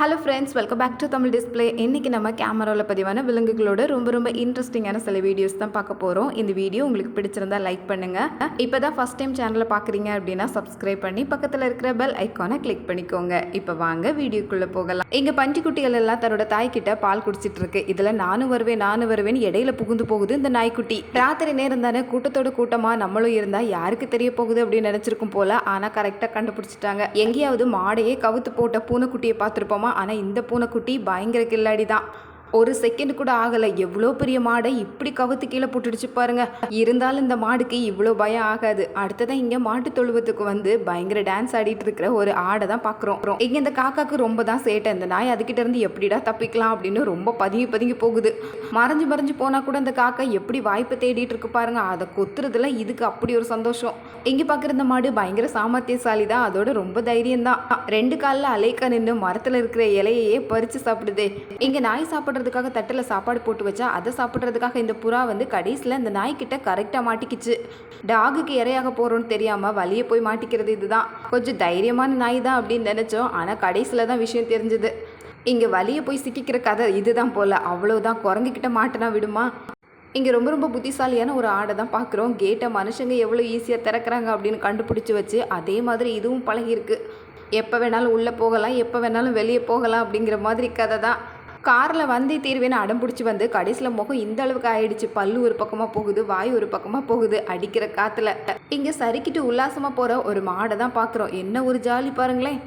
Hello friends welcome back to Tamil display இன்றைக்கி நம்ம கேமராவில் பதிவான விலங்குகளோட ரொம்ப ரொம்ப இன்ட்ரெஸ்டிங்கான சில வீடியோஸ் தான் பார்க்க போகிறோம் இந்த வீடியோ உங்களுக்கு பிடிச்சிருந்தா லைக் பண்ணுங்கள் இப்போ தான் ஃபஸ்ட் டைம் சேனலை பார்க்குறீங்க அப்படின்னா சப்ஸ்கிரைப் பண்ணி பக்கத்தில் இருக்கிற பெல் ஐக்கானை கிளிக் பண்ணிக்கோங்க. இப்போ வாங்க வீடியோக்குள்ளே போகலாம். இங்கே பன்றிக்குட்டிகள் எல்லாம் தன்னோட தாய்கிட்ட பால் குடிச்சிட்டு இருக்கு. இதில் நானும் வருவேன் நானும் வருவேன் இடையில புகுந்து போகுது இந்த நாய்க்குட்டி. ராத்திரி நேரம் தானே கூட்டத்தோட கூட்டமாக நம்மளும் இருந்தால் யாருக்கு தெரிய போகுது அப்படின்னு நினச்சிருக்கும் போல ஆனால் கரெக்டாக கண்டுபிடிச்சிட்டாங்க. எங்கேயாவது மாடையே கவுத்து போட்ட பூனைக்குட்டியை பார்த்துருப்போமா? ஆனால் இந்த பூனைக்குட்டி பயங்கர கில்லாடி தான். ஒரு செகண்ட் கூட ஆகலை. எவ்வளோ பெரிய மாடை இப்படி கவுத்து கீழே போட்டுடுச்சு பாருங்க. இருந்தாலும் இந்த மாடுக்கு இவ்வளோ பயம் ஆகாது. அடுத்ததான் இங்கே மாட்டு தொழுவத்துக்கு வந்து பயங்கர டான்ஸ் ஆடிட்டு இருக்கிற ஒரு ஆடை தான் பார்க்குறோம் இங்கே இந்த காக்காக்கு ரொம்ப தான் சேட்டை. இந்த நாய் அதுக்கிட்ட இருந்து எப்படிடா தப்பிக்கலாம் அப்படின்னு ரொம்ப பதுங்கி பதுங்கி போகுது. மறைஞ்சு மறைஞ்சு போனால் கூட இந்த காக்கா எப்படி வாய்ப்பு தேடிட்டு இருக்கு பாருங்க. அதை கொத்துறதுல இதுக்கு அப்படி ஒரு சந்தோஷம். இங்கே பார்க்குற இந்த மாடு பயங்கர சாமர்த்தியசாலி தான். அதோட ரொம்ப தைரியம் தான் ரெண்டு காலில் அலைக்கா நின்று மரத்தில் இருக்கிற இலையையே பறித்து சாப்பிடுது. இங்கே நாய் சாப்பிட்ற சாப்பிட்றதுக்காக தட்டில் சாப்பாடு போட்டு வச்சா அதை சாப்பிட்றதுக்காக இந்த புறா வந்து கடைசியில் இந்த நாய்க்கிட்ட கரெக்டாக மாட்டிக்கிச்சு. டாகுக்கு இரையாக போகிறோன்னு தெரியாமல் வழியே போய் மாட்டிக்கிறது இதுதான். கொஞ்சம் தைரியமான நாய் தான் அப்படின்னு நினச்சோம். ஆனால் கடைசியில் தான் விஷயம் தெரிஞ்சுது. இங்கே வழியை போய் சிக்கிக்கிற கதை இதுதான் போல். அவ்வளோதான் குரங்குக்கிட்ட மாட்டினா விடுமா? இங்கே ரொம்ப ரொம்ப புத்திசாலியான ஒரு ஆடை தான் பார்க்குறோம் கேட்டை மனுஷங்க எவ்வளோ ஈஸியாக திறக்கிறாங்க அப்படின்னு கண்டுபிடிச்சி வச்சு அதே மாதிரி இதுவும் பழகிருக்கு எப்போ வேணாலும் உள்ளே போகலாம் எப்போ வேணாலும் வெளியே போகலாம் அப்படிங்கிற மாதிரி கதை தான். காரில் வந்தே தீர்வேன்னு அடம் பிடிச்சி வந்து கடைசியில் முகம் இந்த அளவுக்கு ஆயிடுச்சு. பல்லு ஒரு பக்கமாக போகுது வாய் ஒரு பக்கமாக போகுது அடிக்கிற காற்றுல இங்கே சறுக்கிட்டு உல்லாசமாக போகிற ஒரு மாடை தான் பார்க்குறோம் என்ன ஒரு ஜாலி பாருங்களேன்.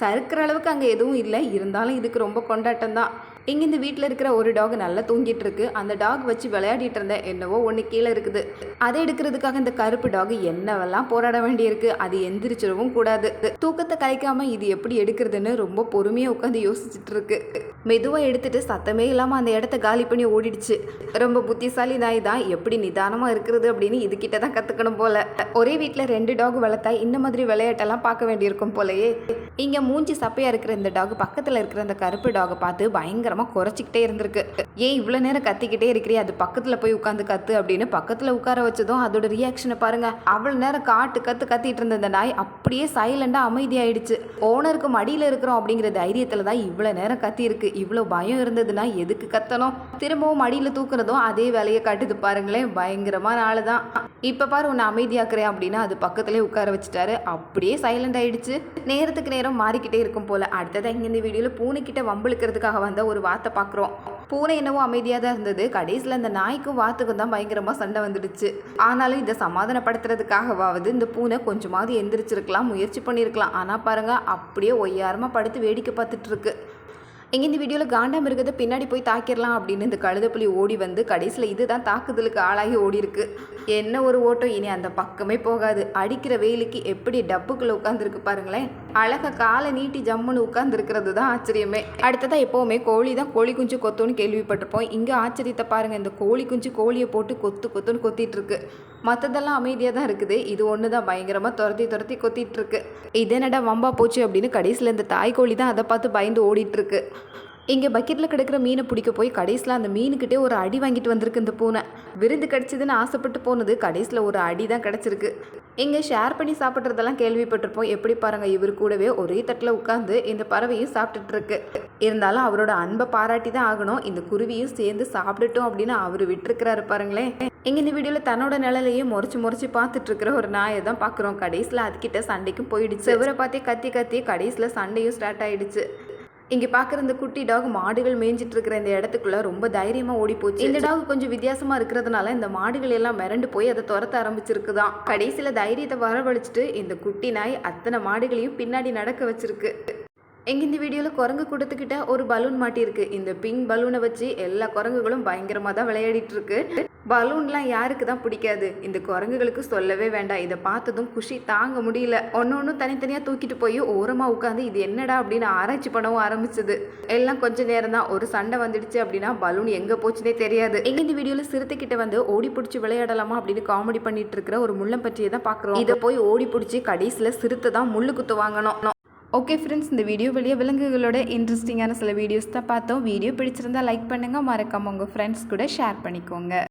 சறுக்கிற அளவுக்கு அங்கே எதுவும் இல்லை. இருந்தாலும் இதுக்கு ரொம்ப கொண்டாட்டம் தான். இங்கே இந்த வீட்டில் இருக்கிற ஒரு டாக் நல்லா தூங்கிட்டு இருக்கு அந்த டாக் வச்சு விளையாடிட்டு இருந்தேன் என்னவோ ஒன்று கீழே இருக்குது. அதை எடுக்கிறதுக்காக இந்த கருப்பு டாக் என்னவெல்லாம் போராட வேண்டியிருக்கு? அது எந்திரிச்சிடவும் கூடாது. தூக்கத்தை கலைக்காம இது எப்படி எடுக்கிறதுன்னு ரொம்ப பொறுமையாக உட்காந்து யோசிச்சுட்டு இருக்கு. மெதுவாக எடுத்துட்டு சத்தமே இல்லாமல் அந்த இடத்த காலி பண்ணி ஓடிடுச்சு. ரொம்ப புத்திசாலி நாய் தான் எப்படி நிதானமாக இருக்கிறது அப்படின்னு இதுகிட்ட தான் கற்றுக்கணும் போல. ஒரே வீட்டில் ரெண்டு டாக் வளர்த்தா இந்த மாதிரி விளையாட்டெல்லாம் பார்க்க வேண்டியிருக்கும் போலயே. இங்கே மூஞ்சி சப்பையாக இருக்கிற இந்த டாக் பக்கத்தில் இருக்கிற அந்த கருப்பு டாகை பார்த்து பயங்கரமாக குறைச்சிக்கிட்டே இருந்திருக்கு. ஏன் இவ்வளோ நேரம் கத்திக்கிட்டே இருக்கிறியே அது பக்கத்தில் போய் உட்காந்து கத்து அப்படின்னு பக்கத்தில் உட்கார வச்சதும் அதோட ரியாக்ஷனை பாருங்க. அவ்வளோ நேரம் காட்டு கத்து கத்திட்டு இருந்த நாய் அப்படியே சைலண்டாக அமைதியாயிடுச்சு. ஓனருக்கு மடியில் இருக்கிறோம் அப்படிங்கிற தைரியத்தில் தான் இவ்வளோ நேரம் கத்தி இருக்கு இவ்வளோ பயம் இருந்ததுன்னா எதுக்கு கத்தணும்? திரும்பவும் மடியில் தூக்குனதும் அதே வேலையை காட்டுது பாருங்களேன். பயங்கரமான ஆளு தான். இப்போ பாரு உன்னை அமைதியாக்குறேன் அப்படின்னா அது பக்கத்துலேயே உட்கார வச்சுட்டாரு. அப்படியே சைலண்ட் ஆயிடுச்சு. நேரத்துக்கு நேரம் மாறிக்கிட்டே இருக்கும் போல. அடுத்ததான் இங்கே இந்த வீடியோவில் பூனைக்கிட்ட வம்பிழுக்கிறதுக்காக வந்த ஒரு வார்த்தை பார்க்குறோம் பூனை என்னவோ அமைதியாக தான் இருந்தது. கடைசியில் அந்த நாய்க்கும் வாத்துக்கும் தான் பயங்கரமாக சண்டை வந்துடுச்சு. ஆனாலும் இதை சமாதானப்படுத்துறதுக்காகவாவது இந்த பூனை கொஞ்சமாவது எந்திரிச்சிருக்கலாம் முயற்சி பண்ணியிருக்கலாம் ஆனால் பாருங்க அப்படியே ஒய்யாரமாக படுத்து வேடிக்கை பார்த்துட்ருக்கு இங்கே இந்த வீடியோவில் காண்டா மிருகத்தை பின்னாடி போய் தாக்கிடலாம் அப்படின்னு இந்த கழுதப்புலி ஓடி வந்து கடைசியில் இதுதான் தாக்குதலுக்கு ஆளாகி ஓடி இருக்கு. என்ன ஒரு ஓட்டம்? இனி அந்த பக்கமே போகாது. அடிக்கிற வெயிலுக்கு எப்படி டப்புக்குள்ளே உட்காந்துருக்கு பாருங்களேன். அழகாக காலை நீட்டி ஜம்முன்னு உட்காந்துருக்கிறது தான் ஆச்சரியமே. அடுத்ததாக எப்போவுமே கோழி தான் கோழி குஞ்சு கொத்துன்னு கேள்விப்பட்டிருப்போம். இங்கே ஆச்சரியத்தை பாருங்கள் இந்த கோழி குஞ்சு கோழியை போட்டு கொத்து கொத்துன்னு கொத்திட்டு இருக்கு. மற்றதெல்லாம் அமைதியாக தான் இருக்குது. இது ஒன்று தான் பயங்கரமாக துரத்தி துரத்தி கொத்திட்டு இருக்கு. இதனடா என்னடா வம்பா போச்சு அப்படின்னு கடைசியில் இந்த தாய் கோழி தான் அதை பார்த்து பயந்து ஓடிட்டு இருக்கு. இங்கே பக்கெட்டில் கிடக்கிற மீனை பிடிக்க போய் கடைசியில் அந்த மீனுக்கிட்டே ஒரு அடி வாங்கிட்டு வந்திருக்கு இந்த பூனை. விருந்து கிடச்சிதுன்னு ஆசைப்பட்டு போனது கடைசியில் ஒரு அடி தான் கிடச்சிருக்கு. இங்கே ஷேர் பண்ணி சாப்பிட்றதெல்லாம் கேள்விப்பட்டிருப்போம். எப்படி பாருங்கள் இவர் கூடவே ஒரே தட்டில் உட்காந்து இந்த பறவையும் சாப்பிட்டுட்டு இருக்கு. இருந்தாலும் அவரோட அன்பை பாராட்டி தான் ஆகணும். இந்த குருவியும் சேர்ந்து சாப்பிட்டுட்டோம் அப்படின்னு அவர் விட்டுருக்கிறாரு பாருங்களேன். இங்கே இந்த வீடியோவில் தன்னோட நிழலையே முறைச்சி முறைச்சி பார்த்துட்டு இருக்கிற ஒரு நாயை தான் பார்க்குறோம். கடைசியில் அதுக்கிட்ட சண்டைக்கும் போயிடுச்சு. இவரை பார்த்தே கத்தி கத்தி கடைசியில் சண்டையும் ஸ்டார்ட் ஆயிடுச்சு. இங்கே பார்க்குற இந்த குட்டி டாக் மாடுகள் மேய்ஞ்சிட்டு இருக்கிற இந்த இடத்துக்குள்ள ரொம்ப தைரியமாக ஓடி போச்சு இந்த டாக் கொஞ்சம் வித்தியாசமாக இருக்கிறதுனால இந்த மாடுகள் எல்லாம் மிரண்டு போய் அதை துரத்த ஆரம்பிச்சிருக்குதான். கடைசியில் தைரியத்தை வரவழைச்சிட்டு இந்த குட்டி நாய் அத்தனை மாடுகளையும் பின்னாடி நடக்க வச்சிருக்கு. எங்க இந்த வீடியோவில் குரங்கு கூட்டத்துக்கிட்ட ஒரு பலூன் மாட்டியிருக்கு. இந்த பிங்க் பலூனை வச்சு எல்லா குரங்குகளும் பயங்கரமாக தான் விளையாடிட்டு இருக்கு பலூன்லாம் யாருக்கு தான் பிடிக்காது. இந்த குரங்குகளுக்கு சொல்லவே வேண்டாம். இதை பார்த்ததும் குஷி தாங்க முடியல. ஒன்று ஒன்று தனித்தனியாக தூக்கிட்டு போய் ஓரமாக உட்காந்து இது என்னடா அப்படின்னு ஆராய்ச்சி பண்ணவும் ஆரம்பிச்சது. எல்லாம் கொஞ்சம் நேரம் தான். ஒரு சண்டை வந்துடுச்சு அப்படின்னா பலூன் எங்கே போச்சுனே தெரியாது. எங்கே இந்த வீடியோவில் சிறுத்தைக்கிட்ட வந்து ஓடி பிடிச்சி விளையாடலாமா அப்படின்னு காமெடி பண்ணிட்டு இருக்கிற ஒரு முள்ளம் பற்றியை தான் பார்க்குறோம். இதை போய் ஓடி பிடிச்சி கடைசியில் சிறுத்தை தான் முள்ளு குத்து வாங்கணும். ஓகே ஃப்ரெண்ட்ஸ் இந்த வீடியோ வெளியே விலங்குகளோட இன்ட்ரெஸ்டிங்கான சில வீடியோஸ் தான் பார்த்தோம். வீடியோ பிடிச்சிருந்தா லைக் பண்ணுங்கள் மறக்காம உங்கள் ஃப்ரெண்ட்ஸ் கூட ஷேர் பண்ணிக்கோங்க.